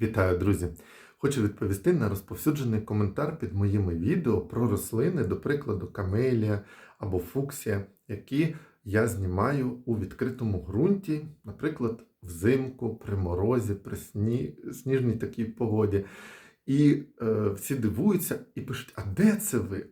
Вітаю, друзі! Хочу відповісти на розповсюджений коментар під моїми відео про рослини, до прикладу, камелія або фуксія, які я знімаю у відкритому ґрунті, наприклад, взимку, при морозі, при сні... сніжній такій погоді. І е, всі дивуються і пишуть: а де це ви?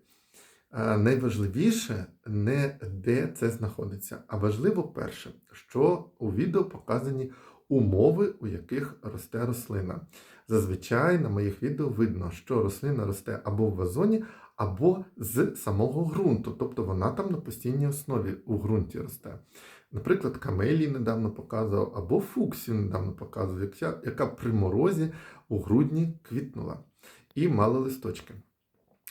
Е, найважливіше не де це знаходиться, а важливо перше, що у відео показані умови, у яких росте рослина. Зазвичай на моїх відео видно, що рослина росте або в вазоні, або з самого ґрунту, тобто вона там на постійній основі у ґрунті росте. Наприклад, камелії недавно показував, або фуксію недавно показував, яка, при морозі у грудні квітнула і мала листочки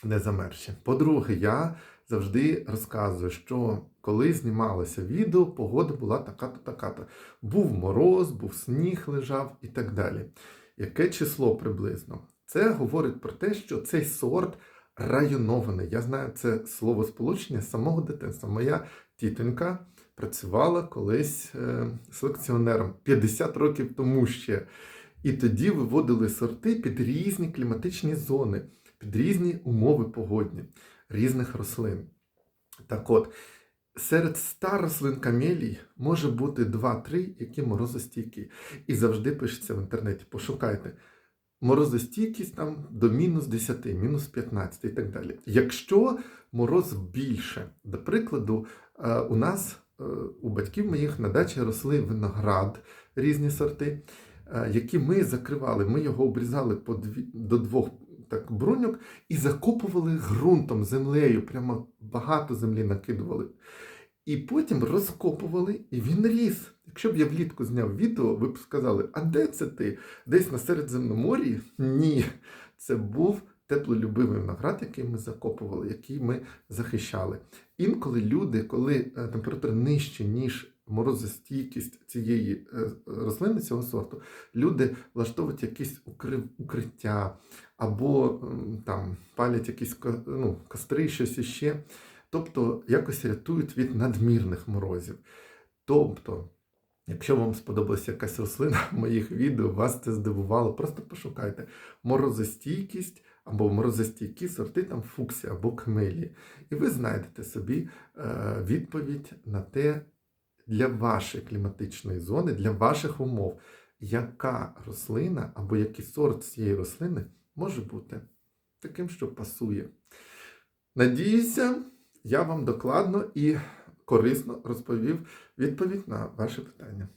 не замерші. По-друге, я завжди розказую, що коли знімалося відео, погода була така-то, така-то. Був мороз, був сніг лежав і так далі. Яке число приблизно? Це говорить про те, що цей сорт районований. Я знаю це слово сполучення з самого дитинства. Моя тітонька працювала колись е, селекціонером 50 років тому ще. І тоді виводили сорти під різні кліматичні зони, під різні умови погодні, різних рослин. Так от, серед ста рослин камелій може бути 2-3, які морозостійкі. І завжди пишеться в інтернеті, пошукайте. Морозостійкість там до мінус 10, мінус 15 і так далі. Якщо мороз більше, до прикладу, е, у нас, е, у батьків моїх на дачі росли виноград, різні сорти, е, які ми закривали. Ми його обрізали по дві, до двох так, бруньок і закопували ґрунтом, землею, прямо багато землі накидували. І потім розкопували, і він ріс. Якщо б я влітку зняв відео, ви б сказали, а де це ти? Десь на Середземномор'ї? Ні. Це був теплолюбивий виноград, який ми закопували, який ми захищали. Інколи люди, коли е, температура нижча, ніж морозостійкість цієї е, рослини, цього сорту, люди влаштовують якісь укри- укриття або там палять якісь ну, костри, щось іще. Тобто якось рятують від надмірних морозів. Тобто, якщо вам сподобалася якась рослина в моїх відео, вас це здивувало, просто пошукайте морозостійкість або морозостійкі сорти там фуксія або камелії. І ви знайдете собі е, відповідь на те, для вашої кліматичної зони, для ваших умов, яка рослина або який сорт цієї рослини може бути таким, що пасує. Надіюся, я вам докладно і корисно розповів відповідь на ваше питання.